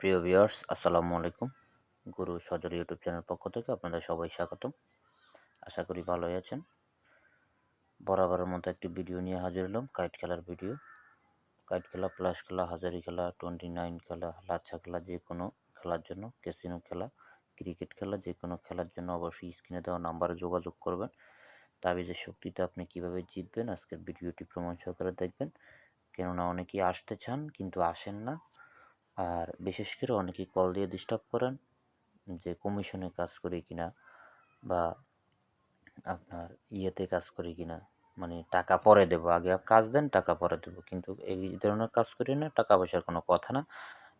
প্রিয় ভিউয়ার্স, আসসালামু আলাইকুম। গুরু সজর ইউটিউব চ্যানেল পক্ষ থেকে আপনাদের সবাই স্বাগতম। আশা করি ভালোই আছেন। বরাবরের মতো একটি ভিডিও নিয়ে হাজির হলাম, কাইট খেলার ভিডিও। কাইট খেলা, প্লাস খেলা, হাজারি খেলা, টোয়েন্টি নাইন খেলা, লাচ্ছা খেলা, যে কোনো খেলার জন্য, ক্যাসিনো খেলা, ক্রিকেট খেলা, যে কোনো খেলার জন্য অবশ্যই স্ক্রিনে দেওয়া নাম্বারে যোগাযোগ করবেন। তাবিজের শক্তিতে আপনি কীভাবে জিতবেন, আজকের ভিডিওটি প্রমাণ সহকারে দেখবেন। কেননা অনেকেই আসতে চান, কিন্তু আসেন না। আর বিশেষ করে অনেকেই কল দিয়ে ডিস্টার্ব করেন যে কমিশনে কাজ করি কিনা বা আপনার ইয়েতে কাজ করি কিনা। মানে টাকা পরে দেবো, আগে কাজ দেন, টাকা পরে দেবো। কিন্তু এই ধরনের কাজ করি না, টাকা পয়সার কোনো কথা না।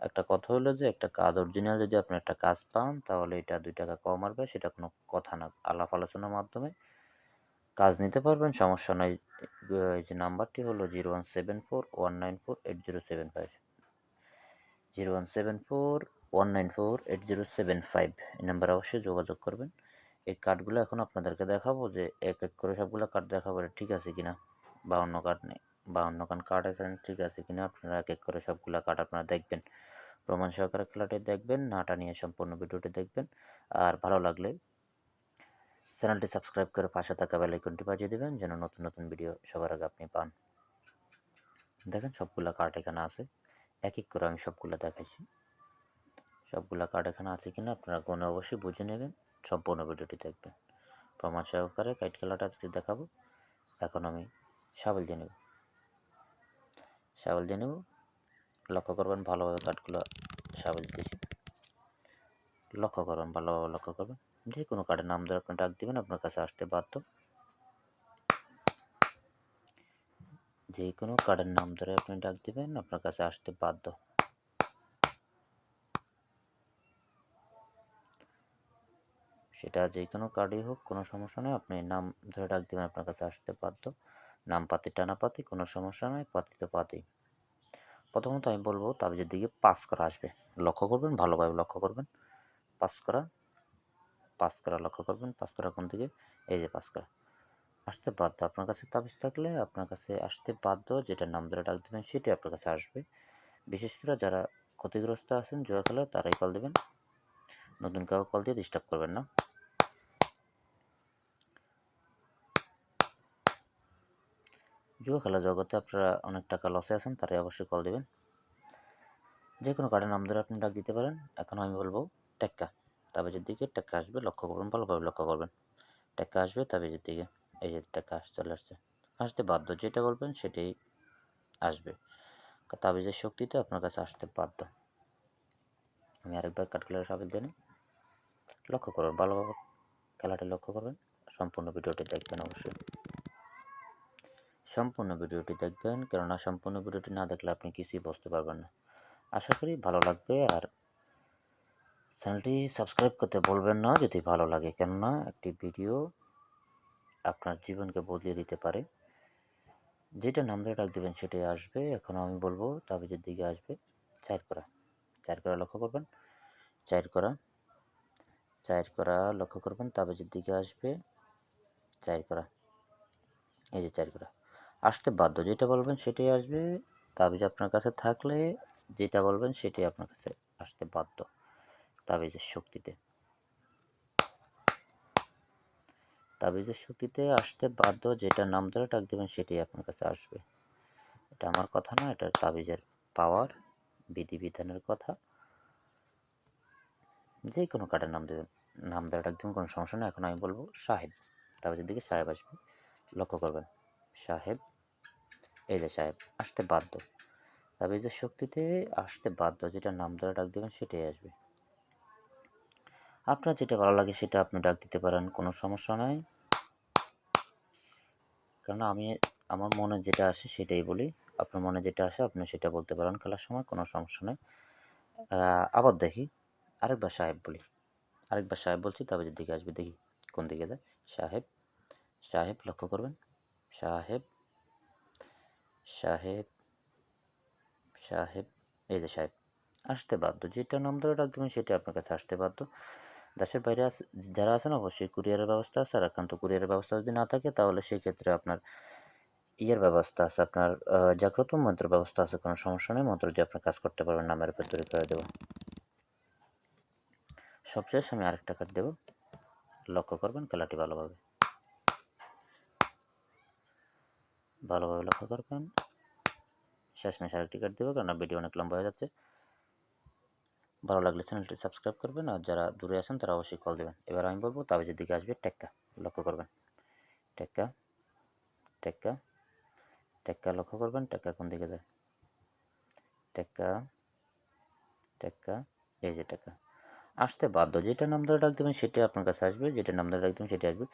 একটা কথা হলো যে, একটা কাজ অরিজিনাল যদি আপনি একটা কাজ পান, তাহলে এটা দুই টাকা কম আসবে, সেটা কোনো কথা না। আলাপ আলোচনার মাধ্যমে কাজ নিতে পারবেন, সমস্যা নয় এই যে নাম্বারটি হলো zero one seven four one nine four eight zero seven five zero one seven four, one nine four, eight zero seven five এই নাম্বারে অবশ্যই যোগাযোগ করবেন। এই কার্ডগুলো এখন আপনাদেরকে দেখাবো যে এক এক করে সবগুলো কার্ড দেখাবো ঠিক আছে কিনা অন্য কার্ড নেই বা অন্য কার্ড কার্ড এখানে ঠিক আছে কিনা আপনারা এক এক করে সবগুলো কার্ড আপনারা দেখবেন। প্রমাণ সহকারে খেলাটি দেখবেন, নাটা নিয়ে সম্পূর্ণ ভিডিওটি দেখবেন। আর ভালো লাগলে চ্যানেলটি সাবস্ক্রাইব করে পাশে থাকা বেলাইকনটি বাজিয়ে দেবেন যেন নতুন নতুন ভিডিও সবার আগে আপনি পান। দেখেন সবগুলো কার্ড এখানে আছে। এক এক করে আমি সবগুলো দেখাইছি। সবগুলা কার্ড এখানে আছে কিনা আপনারা গনে অবশ্যই বুঝে নেবেন, সম্পূর্ণ ভিডিওটি দেখবেন। প্রমাণ সহকারে কাইট খেলাটা আজকে দেখাবো। এখন আমি সাবল দিয়ে নেব। সাবল দিয়ে নেব। লক্ষ্য করবেন ভালোভাবে কার্ডগুলো সাবল দিয়েছি। লক্ষ্য করবেন, ভালোভাবে লক্ষ্য করবেন। যে কোনো কার্ডের নাম ধরে আপনি ডাক দিবেন, আপনার কাছে আসতে বাধ্য। যে কোনো কার্ডের নাম ধরে আপনি ডাক দিবেন, আপনার কাছে আসতে বাধ্য। সেটা যে কোনো কার্ডই হোক, কোনো সমস্যা নেই আপনি নাম ধরে ডাক দিবেন, আপনার কাছে আসতে বাধ্য। নাম পাতি, টানা পাতি, কোনো সমস্যা নয়, পাতি তো পাতি। প্রথমত আমি বলব, তাবিজের দিকে পাস করা আসবে। লক্ষ্য করবেন, ভালোভাবে লক্ষ্য করবেন। পাস করা পাস করা, লক্ষ্য করবেন, পাস করা কোন দিকে? এই যে পাস করা। আসতে বাধ্য। আপনার কাছে তাবিজ থাকলে আপনার কাছে আসতে বাধ্য যেটা নাম ধরে ডাক দেবেন সেটি আপনার কাছে আসবে। বিশেষ করে যারা ক্ষতিগ্রস্ত আছেন, জুয়া খেলা, তারাই কল দেবেন। নতুন কাউ কল দিয়ে ডিস্টার্ব করবেন না। জুয়া খেলা জগতে আপনারা অনেক টাকা লসে আছেন, তারাই অবশ্যই কল দেবেন। যে কোনো কার্ডের নাম ধরে আপনি ডাক দিতে পারেন। এখন আমি বলব টেক্কা। তাবিজের দিকে টেক্কা আসবে, লক্ষ্য করবেন, ভালোভাবে লক্ষ্য করবেন। টেক্কা আসবে তাবিজের দিকে। এই যে টেক্কা আস চলে আসছে। আসতে বাধ্য, যেটা বলবেন সেটাই আসবে। তাবিজের শক্তিতে আপনার কাছে আসতে বাধ্য। আমি আরেকবার কাঠখেলার সাবিল দিই লক্ষ্য করবেন ভালোভাবে খেলাটা লক্ষ্য করবেন। সম্পূর্ণ ভিডিওটি দেখবেন অবশ্যই। সম্পূর্ণ ভিডিওটি দেখবেন, কেননা সম্পূর্ণ ভিডিওটি না দেখলে আপনি কিছুই বুঝতে পারবেন না। আশা করি ভালো লাগবে, আর চ্যানেলটি সাবস্ক্রাইব করতে বলবেন না যদি ভালো লাগে। কেননা একটি ভিডিও আপনার জীবনকে বদলিয়ে দিতে পারে। যেটা নাম ধরে ডাক দেবেন সেটাই আসবে। এখন আমি বলব, তাবিজের দিকে আসবে। চার করা চার করা লক্ষ্য করবেন। চার করা চার করা লক্ষ্য করবেন। তাবিজের দিকে আসবে। চার করা, এই যে চার করা। আসতে বাধ্য, যেটা বলবেন সেটাই আসবে। তাবিজ আপনার কাছে থাকলে যেটা বলবেন সেটাই আপনার কাছে আসতে বাধ্য। তাবিজের শক্তিতে। তাবিজের শক্তিতে আসতে বাধ্য যেটা নাম ধরে ডাক দেবেন সেটাই আপনার কাছে আসবে। এটা আমার কথা না, এটা তাবিজের পাওয়ার বিধিবিধানের কথা। যে কোনো কার্ডের নাম দেবেন, নাম ধরে ডাক দেবেন, কোনো সমস্যা নেই। এখন আমি বলব সাহেব, তাবিজের দিকে সাহেব আসবে। লক্ষ্য করবেন, সাহেব, এই যে সাহেব, আসতে বাধ্য। তাবিজের শক্তিতে আসতে বাধ্য, যেটা নাম ধরে ডাক দেবেন সেটাই আসবে। আপনার যেটা ভালো লাগে সেটা আপনি ডাক দিতে পারেন, কোনো সমস্যা নাই। কারণ আমি, আমার মনে যেটা আসে সেটাই বলি। আপনার মনে যেটা আসে আপনি সেটা বলতে পারেন, খেলার সময় কোনো সমস্যা নেই। আবার দেখি, আরেকবার সাহেব বলি। আরেকবার সাহেব বলছি তাবিজের দিকে আসবে দেখি কোন দিকে যায়। সাহেব সাহেব লক্ষ্য করবেন। সাহেব সাহেব সাহেব, এই যে সাহেব। আসতে বাধ্য, যেটা নাম ধরে ডাক দেবেন সেটা আপনার কাছে আসতে বাধ্য। দেশের বাইরে যারা আছেন অবশ্যই কুরিয়ারের ব্যবস্থা আছে আর একান্ত কুরিয়ারের ব্যবস্থা যদি না থাকে তাহলে সেক্ষেত্রে আপনার ইয়ের ব্যবস্থা আছে, আপনার জাগ্রত মন্ত্রের ব্যবস্থা আছে, কোনো সমস্যা নেই। মন্ত্র দিয়ে আপনার কাজ করতে পারবেন, নামের উপর তৈরি করে দেবো। সবশেষ আমি আরেকটা কার্ড দেব। লক্ষ্য করবেন খেলাটি ভালোভাবে। ভালোভাবে লক্ষ্য করবেন। শেষমেশ আরেকটি কার্ড দেবো কারণ ভিডিও অনেক লম্বা হয়ে যাচ্ছে। ভালো লাগলে চ্যানেলটি সাবস্ক্রাইব করবেন আর যারা দূরে আছেন তারা অবশ্যই কল দেবেন। এবার আমি বলব তাবিজের দিকে আসবে টেক্কা, লক্ষ্য করবেন। টেক্কা টেক্কা টেক্কা লক্ষ্য করবেন, টেক্কা কোন দিকে যায়? টেক্কা টেক্কা, এই যে টেক্কা। আসতে বাধ্য, যেটা নাম ধরে ডাক দেবেন সেটাই আপনার কাছে আসবে, যেটা নাম ধরে ডাক দেবেন সেটাই আসবে।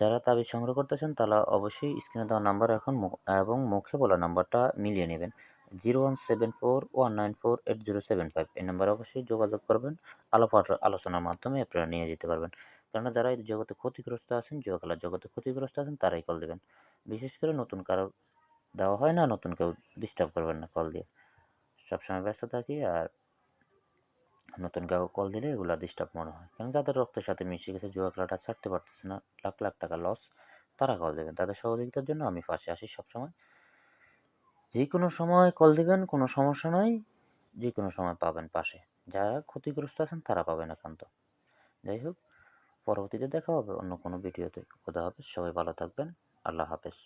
যারা তাবিজ সংগ্রহ করতেছেন তারা অবশ্যই স্ক্রিনে দেওয়া নাম্বার এখন এবং মুখে বলা নাম্বারটা মিলিয়ে নেবেন। Zero one seven four one nine four eight zero seven five এই নাম্বারে অবশ্যই যোগাযোগ করবেন আলাপ আলো- আলোচনার মাধ্যমে আপনারা নিয়ে যেতে পারবেন। কেননা যারা এই জগতে ক্ষতিগ্রস্ত আছেন খেলার জগতে ক্ষতিগ্রস্ত আছেন, তারাই কল দেবেন। বিশেষ করে নতুন কারও দেওয়া হয় না, নতুন কেউ ডিস্টার্ব করবেন না কল দিয়ে। সবসময় ব্যস্ত থাকি আর নতুন কাউকে কল দিলে এগুলো ডিস্টার্ব মনে হয়। কারণ যাদের রক্তের সাথে মিশে গেছে জুয়া খেলাটা ছাড়তে পারতেছে না, লাখ লাখ টাকা লস তারা কল দেবেন। তাদের সহযোগিতার জন্য আমি পাশে আসি সবসময়। যে কোনো সময় কল দিবেন, কোনো সমস্যা নাই। যে কোনো সময় পাবেন পাশে। যারা ক্ষতিগ্রস্ত আছেন, তারা পাবেন একান্ত যাই হোক, পরবর্তীতে দেখা হবে অন্য কোনো ভিডিওতে খোদা হবে সবাই ভালো থাকবেন। আল্লাহ হাফেজ।